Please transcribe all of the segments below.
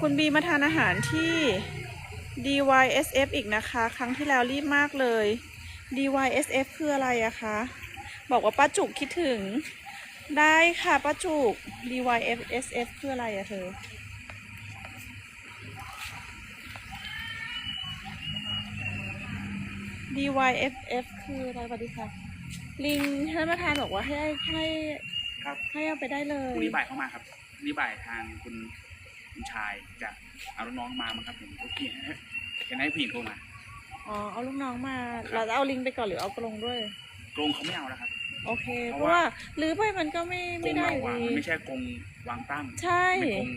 คุณบีมาทานอาหารที่ DYSF อีกนะคะ ครั้งที่แล้วรีบมากเลย DYSF คืออะไรอะคะ บอกว่าป้าจุกคิดถึง ได้ค่ะป้าจุก DYSF คืออะไรอะเธอ DYFF คืออะไรสวัสดีค่ะ ลิงท่านประธานบอกว่าให้ให้ครับให้เอาไปได้เลพรุ่ยงนี้บ่ายเข้ามาครับพรุ่งนี้บ่ายทางคุณ คุณชายจะเอาลูกน้องมามั้งครับผมโอเคเห็นให้ผู้หญิงโทรมาอ๋อเอาลูกน้องมา เราจะเอาลิงไปก่อนหรือเอากรงด้วย กรงเขาไม่เอาแล้วครับ โอเค เพเพราะราะว่า ว่าหรือไปมันก็ไม่กรไม่งได้เราอยู่อะดีมันไม่ใช่กรงวางตั้งใช่ ไม่กรง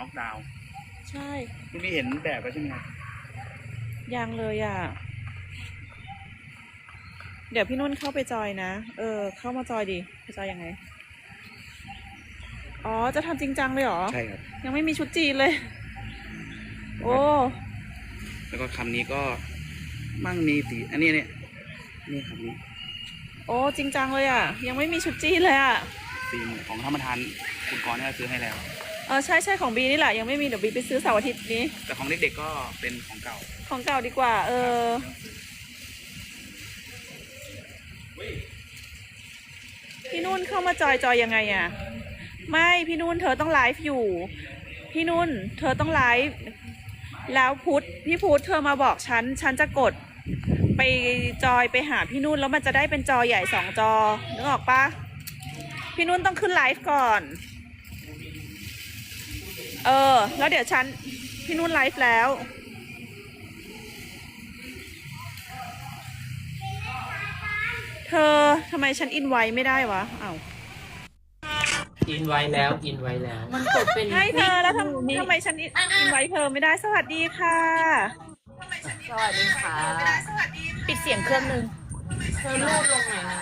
น็อกดาวน์ใช่พรุ่งนี้เห็นแบบแล้วใช่ไหมครับยังเลยอะ เดี๋ยวพี่นุ่นเข้าไปจอยนะ เออ เข้ามาจอยดิไปจอยยังไง อ๋อ จะทำจริงจังเลยเหรอ ใช่ครับ ยังไม่มีชุดจีนเลย โอ้ แล้วก็คำนี้ก็มั่งมีสีอันนี้เนี่ยนี่คำนี้ โอ้ จริงจังเลยอะ ยังไม่มีชุดจีนเลยอะสีของธรรมทานคุณกรณ์เนี่ยซื้อให้แล้ว เออใช่ใช่ของบีนี่แหละยังไม่มีเดี๋ยวบีไปซื้อเสาร์อาทิตย์นี้ แต่ของเด็กๆก็เป็นของเก่า ของเก่าดีกว่า เออพี่นุ่นเข้ามาจอยจอยยังไงอะ ไม่พี่นุ่นเธอต้องไลฟ์อยู่ พี่นุ่นเธอต้องไลฟ์แล้วพุทธพี่พุทธเธอมาบอกฉัน ฉันจะกดไปจอยไปหาพี่นุ่นแล้วมันจะได้เป็นจอใหญ่สองจอนึกออกปะพี่นุ่นต้องขึ้นไลฟ์ก่อน เออ แล้วเดี๋ยวฉัน พี่นุ่นไลฟ์แล้วเธอทำไมฉันอินไว้ไม่ได้วะอ้าว อินไว้แล้วอินไว้แล้ว มันกดเป็นให้เธอแล้วทำทำไมฉันอินอินไว้เธอไม่ได้สวัสดีค่ะ สวัสดีค่ะ ปิดเสียงเครื่องนึงเธอรูดลงหน่อยนะ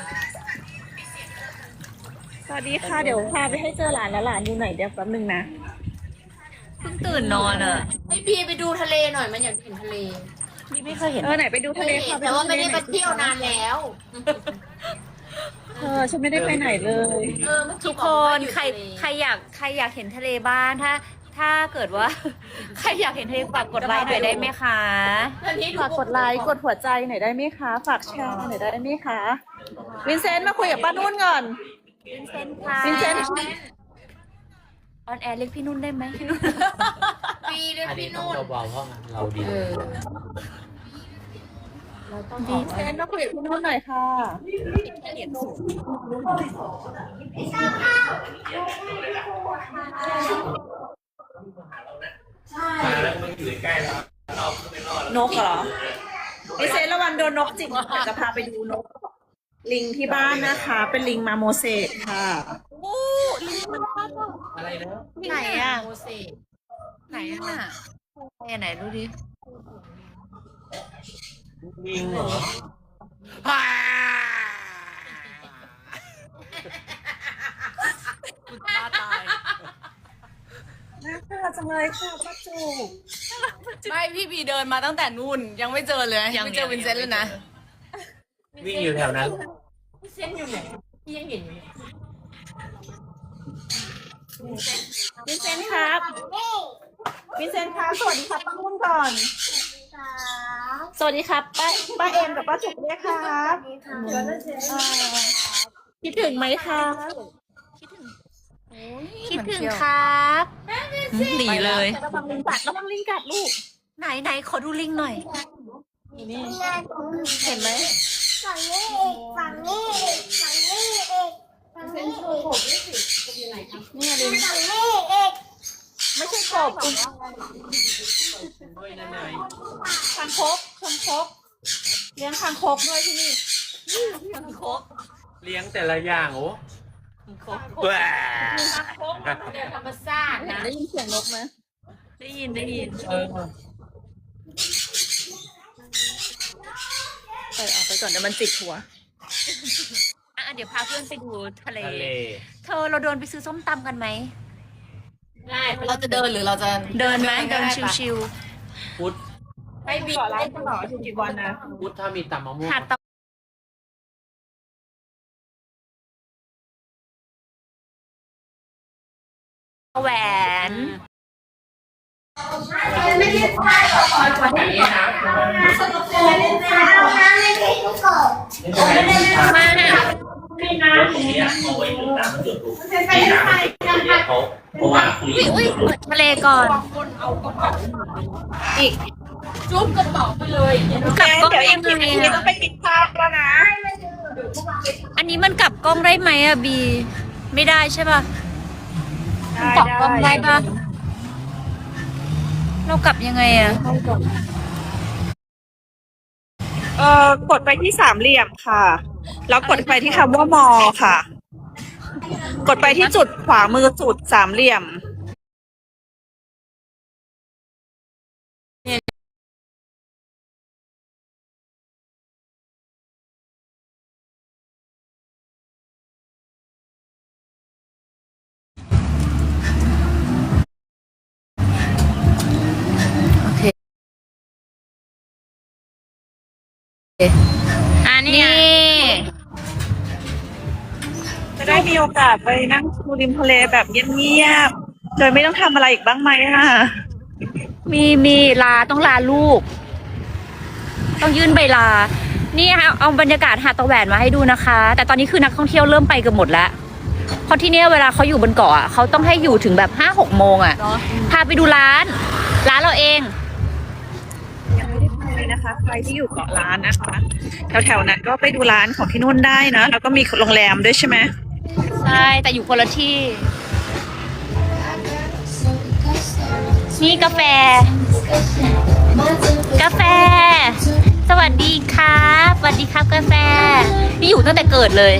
สวัสดีค่ะ เดี๋ยวพาไปให้เจอหลานแล้วหลานอยู่ไหนเดี๋ยวแป๊บนึงนะเพิ่งตื่นนอนอะไอพีไปดูทะเลหน่อยมันอยากเห็นทะเลพี่ไม่เคยเห็นเออไหนไปดูทะเลค่ะแต่ว่าไม่ได้ไปหน่อยสิเที่ยวนานแล้ว เธอฉันไม่ได้ไปไหนเลย เออเมื่อทุกี้กบคอกว่านอยู่ใครทะเลใครอยากใครอยากเห็นทะเลบ้านถ้า ถ้าเกิดว่า ใครอยากเห็นทะเลฝากกดไลค์หน่อยได้ไหมคะอันนี้ฝากกดไลค์กดหัวใจหน่อยได้ไหมคะ ฝากแชร์หน่อยได้ไหมคะ วินเซนต์มาคุยกับป้านุ่นก่อน วินเซนต์ค่ะวินเซนต์ออนแอร์เรียกพี่นุ่นได้ไหมพี่นุ่น ปีด้วยอันนี้พี่ต้องนุ่น เบาๆเพราะเราดี เออเราต้องบวิอกนเซนต์มาคุยกับพี่นุ่นหน่อยค่ะนกเหรอวินเซนต์ระวังโดนนกจิกเดี๋ยวจะพาไปดูนก ลิงที่บ้านนะคะ เป็นลิงมาโมเสกค่ะอะไรนะไหนอะโมเสสไหนอะไหนไหนดูดิ ลิงเหรอคุณป้าตายน่าเบื่อจังเลยค่ะป้าจูกไม่พี่บีเดินมาตั้งแต่นู่น ยังไม่เจอเลยยังไม่เจอวินเซนต์เลยนะ วิ่งอยู่แถวนั้นวินเซนต์อยู่ไหนพี่ยังเห็นอยู่วินเซนต์ครับวินเซนต์ครับสวัสดีครับป้านุ่นก่อน สวัสดีครับป้าป้าเอ็มกับป้าจุกด้วยครับเอ่อคิดถึงไหมคะคิดถึงครับ หนีเลย ระวังลิงกัดระวังลิงกัดลูก ไหนไหนขอดูลิงหน่อย นี่เห็นไหมฝั่งนี้อีกฝั่งนี้อีกฝั่งนี้อีกฝั่งนี้อีกเนี่ยลิงฝั่งนี้อีก ไม่ใช่กบอุ๊ยด้วยนั่นไงคางคกคางคกเลี้ยงคางคกด้วยที่นี่เลี้ยงแต่ละอย่างโอ้เดินธรรมชาตินะได้ยินเสียงนกไหมได้ยินได้ยินเออไปออกไปก่อนเดี๋ยวมันจิกหัวอะเดี๋ยวพาเพื่อนไปดูทะเลทะเลเธอเราเดินไปซื้อส้มตำกันไหม ได้เราจะเดินหรือเราจะเดินไหมเดินก็ไชิวพุทธไปบีขอไลฟ์ตลอดกี่วันนะพุทธถ้ามีตำมะม่วๆงหาดตะแหวนไม่ได้พายก่อนก่อนที่จะเอาน้ำไม่ใช่ทุกคนไม่ได้ไม่มาไม่น้ำตรงนี้เอาไว้ถึงน้ำมันหยดลูกไม่ได้พายกันเขาเพราะว่าคุยอุ้ยอุ้ยทะเลก่อนอีกจุ๊บกระเป๋าไปเลยกลับกล้องเดี๋ยวได้อีกไหทีมนึงต้องไปกินข้าวแล้วนะ อันนี้มันกลับกล้องได้ไหมอะบี ไม่ได้ใช่ป่ะกลับกล้องได้ป่ะเรากลับยังไงอะ เอ่อกดไปที่สามเหลี่ยมค่ะ แล้วกดไปที่คำว่ามอค่ะ กดไปที่จุดขวามือจุดสามเหลี่ยม อันนี้จะได้มีโอกาสไปนั่งดูริมทะเลแบบเงียบๆ โดยไม่ต้องทำอะไรอีกบ้างไหมอะมีมีลาต้องลาลูก ต้องยื่นใบลา นี่ค่ะเอาบรรยากาศหาดตะแหวนมาให้ดูนะคะ แต่ตอนนี้คือนักท่องเที่ยวเริ่มไปกันหมดแล้ว เพราะที่เนี่ยเวลาเขาอยู่บนเกาะอะเขาต้องให้อยู่ถึงแบบห้าหกโมงอะ พาไปดูร้าน ร้านเราเองยังไม่ได้ไปเลย นะคะ ใครที่อยู่เกาะล้านนะคะแถวๆนั้นก็ไปดูร้านของที่นู่นได้นะแล้วก็มีโรงแรมด้วยใช่ไหมใช่แต่อยู่คนละที่ นี่กาแฟ กาแฟ สวัสดีครับสวัสดีครับกาแฟ นี่อยู่ตั้งแต่เกิดเลย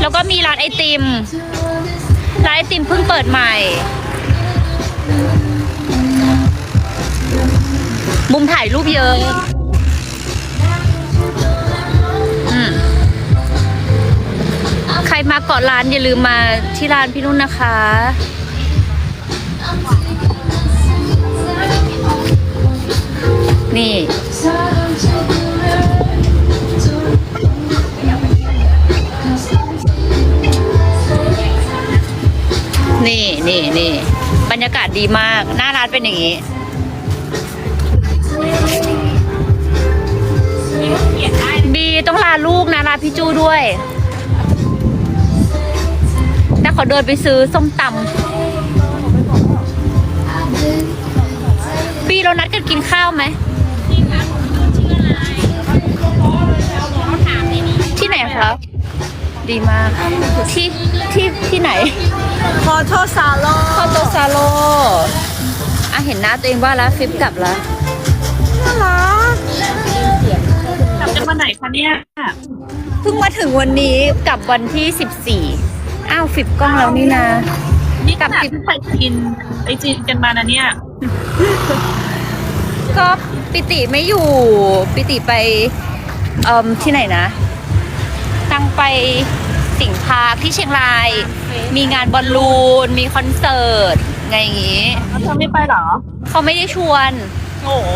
แล้วก็มีร้านไอติมร้านไอติมเพิ่งเปิดใหม่ มุมถ่ายรูปเยอะอืมใครมาเกาะร้านอย่าลืมมาที่ร้านพี่นุ่นนะคะ นี่นี่นี่นี่บรรยากาศดีมาก หน้าร้านเป็นอย่างนี้าลูกนะลาพี่จูด้วย แต่ขอเดินไปซื้อส้มตำบีเรานัดกันกินข้าวไหม ที่ไหนครับ ดีมาก ที่ที่ที่ไหนพอโทซาโลคอโตซาโลอะเห็นหน้าตัวเองว่าแล้วฟิปกลับแล้วน่ารักก เนี่ยเพิ่งมาถึงวันนี้กลับวันที่14อ้าวฟิปกล้องแล้วนี่นะ นี่กลักับบที่ไปกินไปจีนกันมานะเนี่ย ก็ปิติไม่อยู่ปิติไปเอ่มที่ไหนนะ ตั้งไปสิงห์พาร์คที่เชียงราย มีงานบอลลูน มีคอนเสิร์ตไงอย่างงี้เธอไม่ไปเหรอ เขาไม่ได้ชวน โอ้โห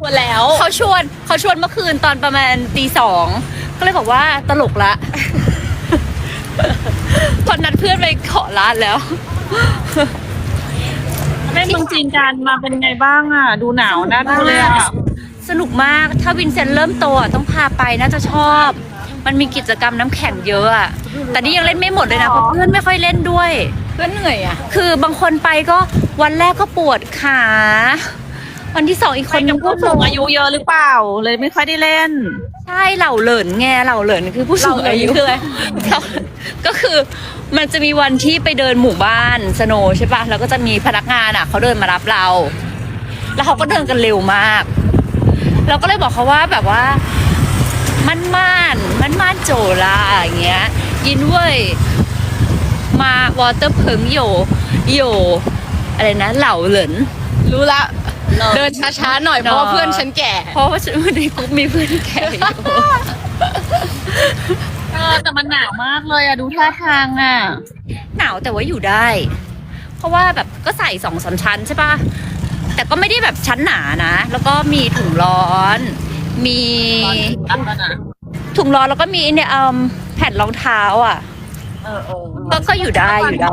หมดแล้ว เขาชวนเขาชวนเมื่อคืนตอนประมาณตีสอง ก็เลยบอกว่าตลกละพอนัดเพื่อนไปเกาะร้านแล้ว เล่นเมืองจีนกันมาเป็นไงบ้างอะ ดูหนาวน่าดูเลยอะสนุกมากถ้าวินเซนต์เริ่มโตอะต้องพาไปน่าจะชอบ มันมีกิจกรรมน้ำแข็งเยอะอะแต่นี่ยังเล่นไม่หมดเลยนะเพราะเพื่อนไม่ค่อยเล่นด้วย เพื่อนเหนื่อยอะ คือบางคนไปก็วันแรกก็ปวดขา วันที่สองอีกคคนนนึกับงก็ผู้สูงอายุเยอะหรือเปล่า เลยไม่ค่อยได้เล่น ใช่เหล่าเหลินไงเหล่าเหลินคือผู้สูงอายุเหล่าเหลินคืออะไรเราก็คือมันจะมีวันที่ไปเดินหมู่บ้านสโนว์ใช่ปะแล้วก็จะมีพนักงานอะเขาเดินมารับเรา แล้วเขาก็เดินกันเร็วมาก เราก็เลยบอกเขาว่าแบบว่า มันม่านมันม่านโจลาอย่างเงี้ยยินเว้ย มาวอเตอร์เพิงโยโยอะไรนะ เหล่าเหลินรู้ละ เดินช้าๆหน่อยเพราะว่าเพื่อนฉันแก่ เพราะว่าฉันในกลุ่มมีเพื่อนแก่อยู่เออแต่มันหนาวมากเลยอะดูท่าทางอะหนาวแต่ว่าอยู่ได้ เพราะว่าแบบก็ใส่สองสามชั้นใช่ปะแต่ก็ไม่ได้แบบชั้นหนานะ แล้วก็มีถุงร้อน มีตั้งแล้วนะถุงร้อนแล้วก็มีเนี่ยเอมแผ่นรองเท้าอะ ก็ก็อยู่ได้อยู่ได้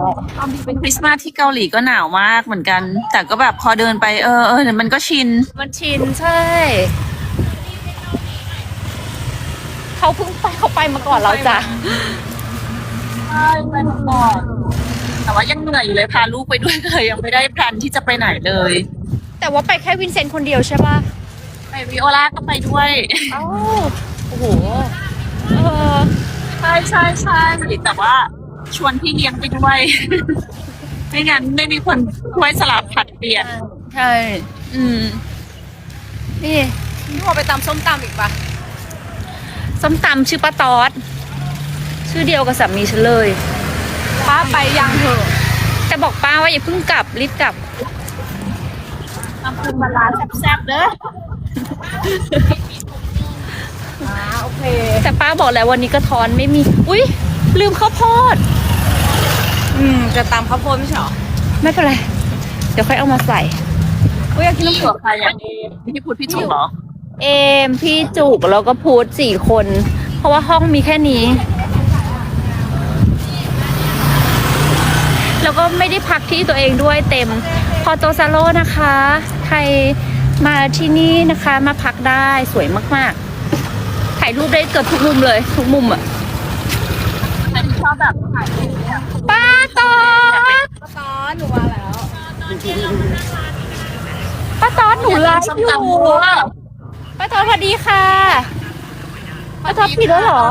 คริสต์มาสที่เกาหลีก็หนาวมากเหมือนกัน แต่ก็แบบพอเดินไปเออเออเดี๋ยวมันก็ชิน มันชินใช่ เขาเพิ่งไปเขาไปมาก่อนเราจ้ะใช่ไปก่อนแต่ว่ายังเหนื่อยอยู่เลยพาลูกไปด้วยเลยยังไม่ได้แพลนที่จะไปไหนเลย แต่ว่าไปแค่วินเซนต์คนเดียวใช่ป่ะไปวิโอลาก็ไปด้วยอ้าวโอ้โหเออ ใช่ใช่ใช่แต่ว่าชวนพี่เลี้ยงไปด้วย ไม่งั้นไม่มีคนช่วยสลับผัดเปลี่ยน ใช่ อืม นี่พอไปตำส้มตำอีกปะส้มตำชื่อป้าตอด ชื่อเดียวกับสามีฉันเลย ป้าไปยังเหอะ แต่บอกป้าว่าอย่าเพิ่งกลับรีบกลับทำคุณมาร้านแซ่บๆเด้อ แต่ป้าบอกแล้ววันนี้กระท้อนไม่มี อุ้ยลืมข้าวโพด อืมจะตามข้าวโพดไม่ใช่หรอไม่เป็นไร เดี๋ยวค่อยเอามาใส่อุ้ยอยากกินน้ำเผือกใครอะพี่พูดพี่จุ๋มเหรอ เอมพี่จุกแล้วก็พูดสี่คน เพราะว่าห้องมีแค่นี้ แล้วก็ไม่ได้พักที่ตัวเองด้วยเต็ม พอโตซาโลนะคะ ใครมาที่นี่นะคะมาพักได้สวยมากๆถ่ายรูปได้เกือบทุกมุมเลยทุกมุมอะแต่ที่ชอบแบบถ่ายป้าตอดตอนหนูมาแล้วป้าตอดหนูไลฟ์ส้มอยู่ตำวัวป้าตอดสวัสดีค่ะป้าตอดผิดแล้วเหรอ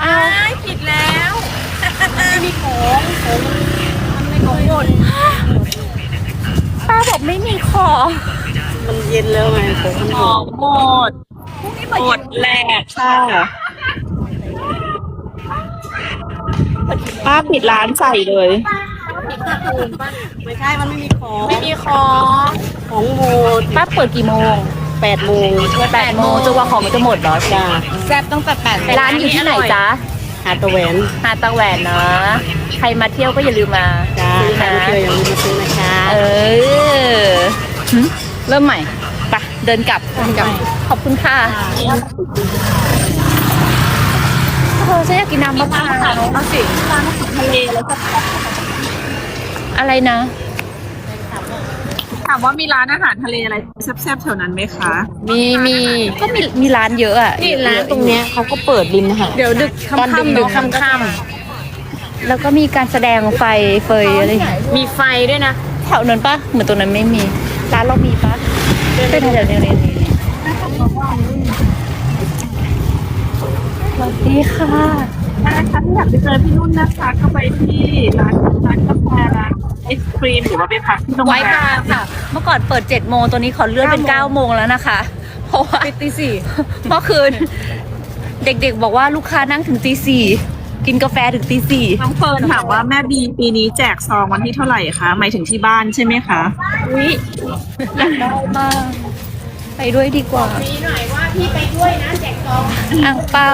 อ้าวผิดแล้วป้าบอกไม่มีคอมันเย็นแล้วไงผมมันห อมหมดหมดแหลกค่ะป้าปิดร้านใส่เลย ไม่ใช่ มันไม่มีของไม่มีคอของหมดป้าเปิดกี่โมงแปดโมงแปดโมงจนกว่าของมันจะหมดเหรอจ้าแซ่บตั้งแต่แปดร้านอยู่ที่ไหนจ๊ะหาดตะแหวนหาดตะแหวนนะใครมาเที่ยวก็อย่าลืมมาจ้าซื้อใครนะมาเที่ยวอย่าลืมมาซื้อนะคะเออหึเริ่มใหม่ไปะ เดินกลับ ขอบคุณค่ะเธอฉันอยากกินน้ำมะพร้าวเอาสิร้านอาหารทะเลแล้วก็อะไรนะ ถามว่ามีร้านอาหารทะเลอะไรแซ่บๆแถวนั้นไหมคะ มีมีก็มีมีร้านเยอะอะนี่ร้านตรงเนี้ยเขาก็เปิดริมหาดเดี๋ยวดึกตอนดึกดึกค่ำค่แล้วก็มีการแสดงไฟเฟยอะไรอย่างเงี้ยำมีไฟด้วยนะแถวนั้นปะเหมือนตรงนั้นไม่มี ร้านเรามีปะเป็นแถวๆนี้นี่นี่สวัสดีค่ะถ้าอยากไปเจอพี่นุ่นนะคะก็ไปที่ร้านร้านกาแฟร้านไอศครีมหรือว่าไปพักที่โรงไว้แรมาค่ะ เมื่อก่อนเปิด7จ็ดโมงตัวนี้ขอเลื่อนเป็น9ก้าโมงแล้วนะคะ เพราะว่าปิดตีสี่เมื่อคืน เด็กๆบอกว่าลูกค้านั่งถึงตีสี่ กินกาแฟถึงตีสี่น้องเฟิร์นถามว่าแม่บีปีนี้แจกซองวันที่เท่าไหร่คะ หมายถึงที่บ้านใช่ไหมคะอุ้ยอยากได้มาก ไปด้วยดีกว่ามีหน่อยว่าพี่ไปด้วยนะแจกซองอ่างเปา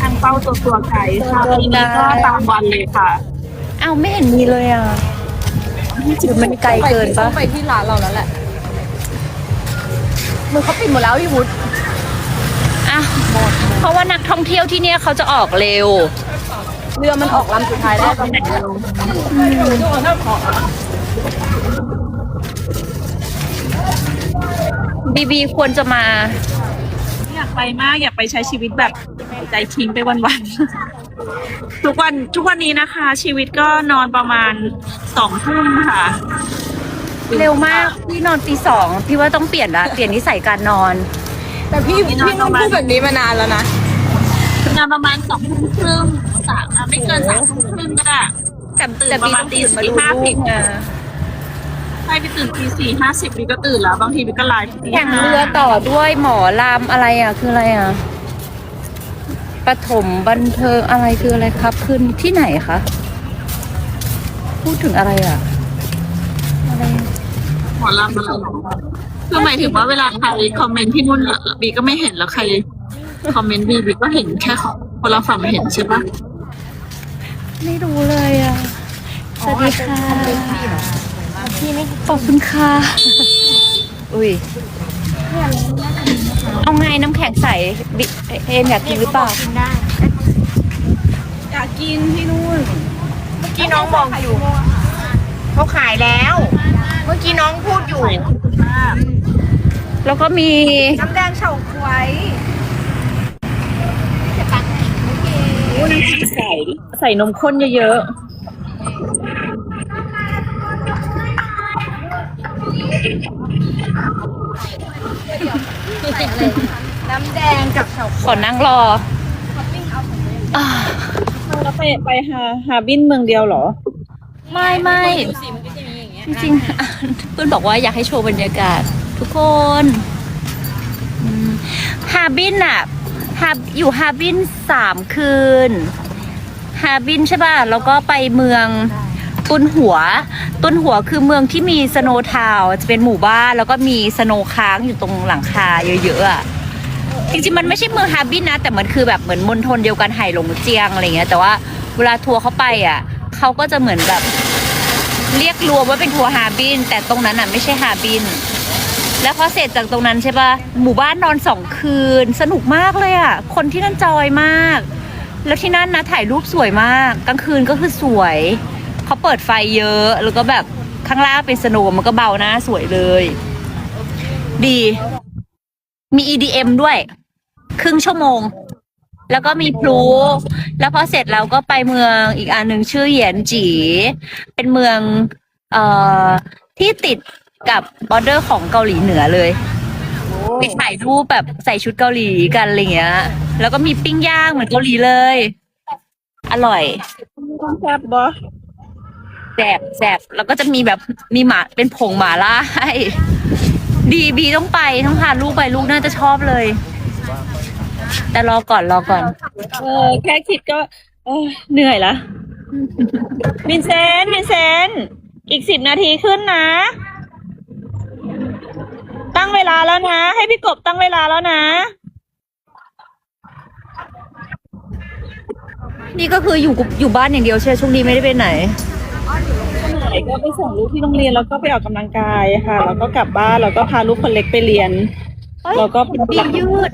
ทางเป้าตัวตัวไก่ค่ะปีนี้ก็ตามวันเลยค่ะอ้าวไม่เห็นมีเลยอะหรือมันไกลเกินปะไปที่ร้านเราแล้วแหละมือเขาปิดหมดแล้วพี่วุฒิอะเพ ราะว่านักท่องเที่ยวที่เนี่ยเขาจะออกเร็ว เรือมันออกลำสุดท้ายได้ตอนไหนบีบีควรจะมา อยากไปมากอยากไปใช้ชีวิตแบบใจทิ้งไปวันๆ ทุกวันทุกวันนี้นะคะ ชีวิตก็นอนประมาณสองทุ่มค่ะ เร็วมากพี่นอนตีสองพี่ว่าต้องเปลี่ยนละเปลี่ยนนิสัยการนอน แต่พี่พี่นุ่นพูดแบบนี้มานานแล้วนะนอนประมาณสองทุ่มครึ่งสามอะไม่เกินสามทุ่มครึ่งก็ได้แต่ตื่นแต่ประบีมาณต้องตื่นมาตีดูห้าลูสิกบไงใช่ไปตื่นตีสี่ห้าสิบบีก็ตื่นแล้ว บางทีบีก็ไลฟ์ตีแข่งห้าเรือต่อด้วยหมอลำอะไรอะ คืออะไรอะปฐมบันเทิงอะไรคืออะไรครับขึ้นที่ไหนคะพูดถึงอะไรอะอะไรหมอลำอะไร คือหมายถึงว่าเวลาใครคอมเมนต์ที่นู่นอะบีก็ไม่เห็นแล้วใครคอมเมนต์บีบีก็เห็นแค่ของคนละฝั่งเห็นใช่ปะไม่รู้เลยอะ สวัสดีค่ะขอบคุณค่ะ อุ้ย เอาไงน้ำแข็งใสบิเอมอยากกินหรือเปล่ากินได้กินที่นู่น เมื่อกี้น้องมองอยู่ เขาขายแล้ว เมื่อกี้น้องพูดอยู่ แล้วก็มีน้ำแดงเฉาก๊วยใส่ใส่นมข้นเยอะน้ำแดงกับเฉาขอนั่งรออ่าๆแล้วไปไปฮาฮาบินเมืองเดียวเหรอ ไม่ไม่จริงๆอะเพื่อนบอกว่าอยากให้โชว์บรรยากาศ ทุกคนฮาบินอะฮาอยู่ฮาบินสามคืนฮาบินใช่ป่ะ แล้วก็ไปเมืองตุนหัว ตุนหัวคือเมืองที่มีสโนว์ทาวจะเป็นหมู่บ้านแล้วก็มีสโนค้างอยู่ตรงหลังคาเยอะๆอะจริงๆมันไม่ใช่เมืองฮาบินนะ แต่มันคือแบบเหมือนมณฑลเดียวกันไห่หลงเจียงอะไรเงี้ยแต่ว่าเวลาทัวร์เขาไปอะเขาก็จะเหมือนแบบเรียกรวมว่าเป็นทัวร์ฮาบิน แต่ตรงนั้นอะไม่ใช่ฮาบิน แล้วพอเสร็จจากตรงนั้นใช่ปะหมู่บ้านนอนสองคืน สนุกมากเลยอะ คนที่นั่นจอยมาก แล้วที่นั่นนะถ่ายรูปสวยมาก กลางคืนก็คือสวย เขาเปิดไฟเยอะ แล้วก็แบบข้างล่างเป็นสโนว์มันก็เบาหน้าสวยเลย ดี มี EDM ด้วย ครึ่งชั่วโมง แล้วก็มีพลุ แล้วพอเสร็จเราก็ไปเมืองอีกอันหนึ่งชื่อเหยียนจี เป็นเมือง เอ่อ ที่ติด กับบอร์เดอร์ของเกาหลีเหนือเลยไปถ่ายรูปแบบใส่ชุดเกาหลีกันอะไรเงี้ย แล้วก็มีปิ้งย่างเหมือนเกาหลีเลย อร่อยแซ่บบอแสบแสบแล้วก็จะมีแบบมีหมาเป็นผงหมาล่าให้ดีบีต้องไปต้องพาลูกไปลูกน่าจะชอบเลย แต่รอก่อนรอก่อน เออแค่คิดก็เออเหนื่อยละวินเซนต์วินเซนต์อีกสิบนาทีขึ้นนะ ตั้งเวลาแล้วนะ ให้พี่กบตั้งเวลาแล้วนะ นี่ก็คืออยู่กับอยู่บ้านอย่างเดียวใช่ไหมช่วงนี้ไม่ได้ไปไหนไหน ก็ไปส่งลูกที่โรงเรียนแล้วก็ไปออกกำลังกายค่ะ แล้วก็กลับบ้านแล้วก็พาลูกคนเล็กไปเรียน เฮ้ยแล้วก็ เห็นบียืด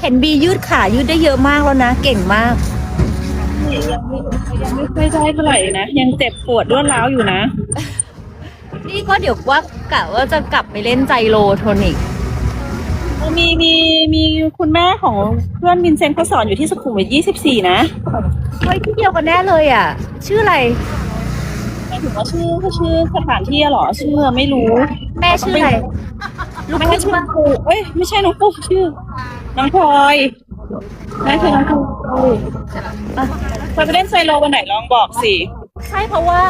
เห็นบียืดขายืดได้เยอะมากแล้วนะ เก่งมาก ยังไม่ค่อยได้เท่าไหร่นะ ยังเจ็บปวดรวดร้าวอยู่นะ นี่ก็เดี๋ยวว่ากะว่าจะกลับไปเล่นไจโรโทนิก มีมีมีคุณแม่ของเพื่อนวินเซนต์เขาสอนอยู่ที่สุขุมวิทยี่สิบสี่นะเฮ้ยที่เดียวกันแน่เลยอะ ชื่ออะไรหมายถึงว่าชื่อชื่อสถานที่อะเหรอ ชื่อไม่รู้ แม่ชื่ออะไรลูกไม่ครึ่ใช่งชื่อปะน้องปูเอ้ยไม่ใช่น้องปูชื่อ น้องพลอยแม่คือน้องปูอะเราจะเล่นไซโลวันไหนลองบอกสิ ใช่เพราะว่า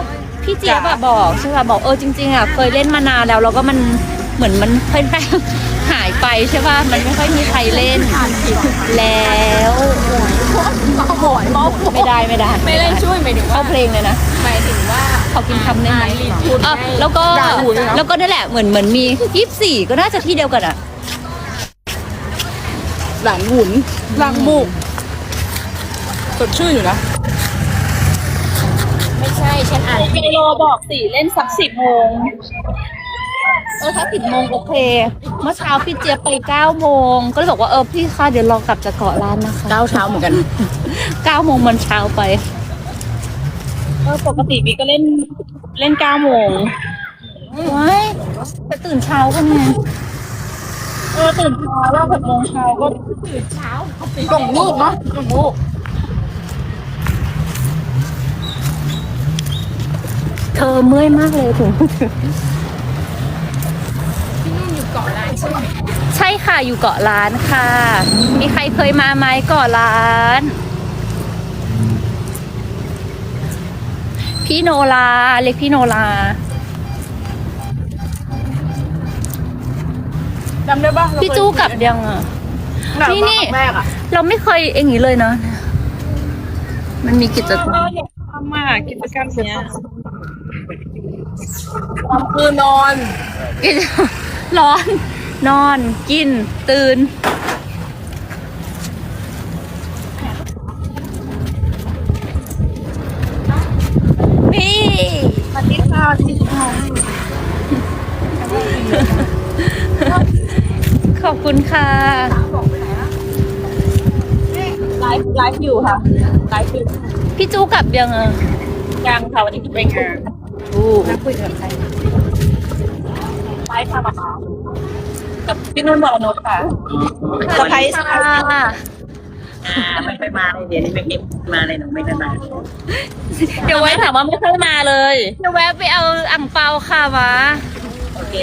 พี่เจี๊ยบอะบอกใช่ป่ะบอกเออจริงๆอะเคยเล่นมานานแล้วแล้วก็มันเหมือนมันค่อยๆหายไปใช่ป่ะมันไม่ค่อยมีใครเล่น แล้วไม่ได้ไม่ได้ไม่เล่นช่วยหมายถึงว่าเข้าเพลงเลยนะหมายถึงว่าขอกินคำได้ไหมลีดพูดอะให้แล้วก็ด่าหูเลยเนอะแล้วก็นั่นแหละเหมือนเหมือนมียี่สิบสี่ก็น่าจะที่เดียวกันอะหลังหุ่นหลังบุกสดชื่นอยู่นะ ไม่ใช่ฉันอ่านไซโลบอกสิเล่นสักสิบโมงเออถ้าสิบโมงโอเค เมื่อเช้าพี่เจี๊ยบไปเก้าโมงก็เลยบอกว่าเออพี่คะเดี๋ยวรอกลับจากเกาะล้านนะคะก้าวเช้าเหมือนกันเก้าโมงมันเช้าไปเออปกติบีก็เล่นเล่นเก้าโมงว้ายไปตื่นเช้ากันไงเออตื่นเช้าว่าหกโมงเช้าก็ส่งลูกเนาะส่งลูก เธอเมื่อยมากเลยถึงใช่ค่ะอยู่เกาะล้านค่ะ มีใครเคยมาไหมเกาะล้าน พี่โนลาเรียกพี่โนลาจำได้ป่ะพี่จู้กลับยังอะที่นี่แรกอะเราไม่เคยอย่างนี้เลยเนาะมันมีกิจกรรมเราอยากทำมากกิจกรรมเนี้ย คือนอน กิจร้อน นอน กิน ตื่น นี่สวัสดีค่ะสิค่ะขอบคุณค่ะไลฟ์ไลฟ์อยู่ค่ะไลฟ์อยู่พี่จูกลับยังอะยังค่ะวันนี้ไปงาน อู้นั่งคุยกับใครไลฟ์ค่ะมากับพี่นุ่นบอกนกค่ะเซอร์ไพรส์ค่ะอ่าไม่ค่อยมาเลยเดี๋ยวนี้ไม่เก็บมาเลยหนูไม่ค่อยมาเดี๋ยวไว้ถามว่าไม่เคยมาเลยเดี๋ยวแวะไปเอาอ่างเปาค่ะมาโอเค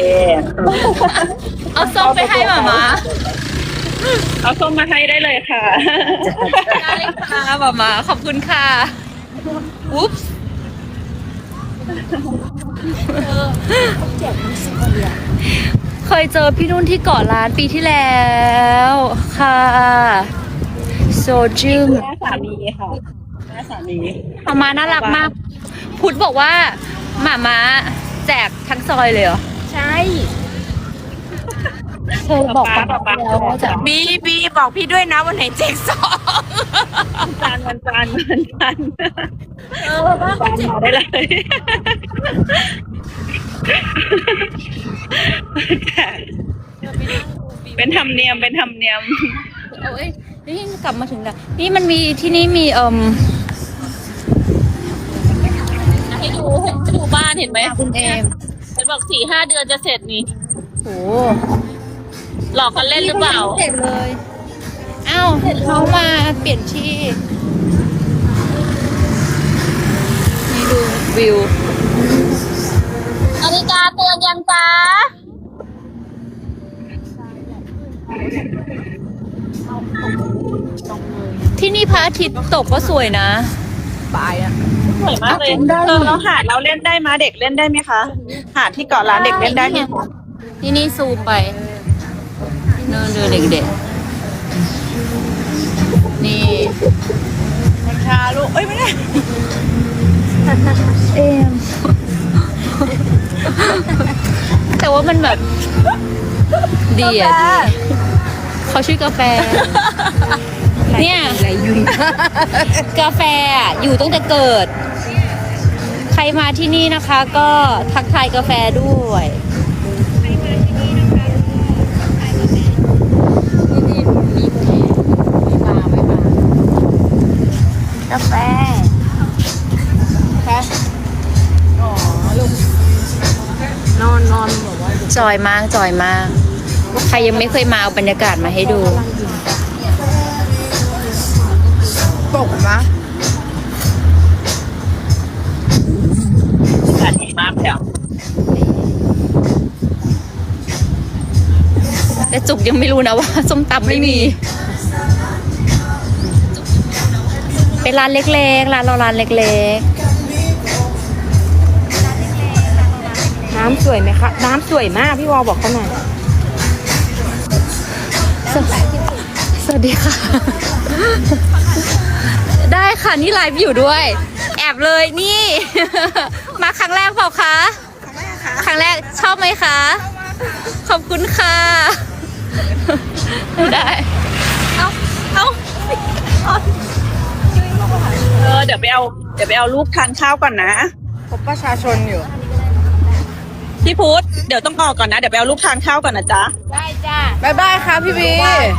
เอาส้มไปให้หมามาเอาส้มมาให้ได้เลยค่ะได้เลยค่ะหมามาขอบคุณค่ะอุ๊บ เคยเจอพี่นุ่นที่เกาะล้านปีที่แล้ว ค่ะ โซจึมแม่สามีค่ะแม่สามีหมามาน่ารักมาก พุทธบอกว่าหมามาแจกทั้งซอยเลยเหรอ ใช่ เธอบอกป้าแล้วว่าจะบีบีบอกพี่ด้วยนะวันไหนเจ๊กสองจานวันจานวันจานเออบ้าจานมาได้เลยเป็นธรรมเนียมเป็นธรรมเนียมเอาเอ้ยนี่กลับมาถึงแล้วนี่มันมีที่นี่มีเอ่มให้ดูให้ดูบ้านเห็นไหมคุณเอมเห็นบอกสี่ห้าเดือนจะเสร็จนี่โห หลอกกันเล่นหรือเปล่า เสร็จเลย อ้าวเขามาเปลี่ยนที่นี่ดูวิวนาฬิกาเตือนยังจ้าที่นี่พระอาทิตย์ตกก็สวยนะ ปลายอะสวยมากเลยเออเราหาดเราเล่นได้ไหมเด็กเล่นได้ไหมคะ หาดที่เกาะล้านเด็กเล่นได้ไหมคะ ที่นี่ซูมไป เนินเดินเด็กๆ นี่มันชาลูก เอ้ยไม่ได้เอมแต่ว่ามันแบบ ดีอะดีเขาชื่อกาแฟ เนี่ยกาแฟอะอยู่ตั้งแต่เกิด ใครมาที่นี่นะคะ ก็ทักทายกาแฟด้วย กาแฟนอนนอนบอกว่าจอยมากจอยมาก ใครยังไม่เคยมาเอาบรรยากาศมาให้ดูตกมะอากาศดีมากเลยอะแต่จุกยังไม่รู้นะว่าส้มตำไม่มี เป็นร้านเล็กๆ ร้านเราร้านเล็กๆ น้ำสวยไหมคะ น้ำสวยมากพี่วอลบอกเขาหน่อยสวสวัสดีค่ะ ได้ค่ะนี่ไลฟ์อยู่ด้วย แอบเลยนี่ มาครั้งแรกเปล่าคะ ครั้งแรกชอบไหมคะ ขอบคุณค่ะ ได้ เอ้าเอา อเดี๋ยวไปเอาเดี๋ยวไปเอาลูกทานข้าวก่อนนะ พบประชาชนอยู่ พี่พุธเดี๋ยวต้องออกก่อนนะ เดี๋ยวไปเอาลูกทานข้าวก่อนนะจ๊ะบ๊ายบายค่ะพี่บี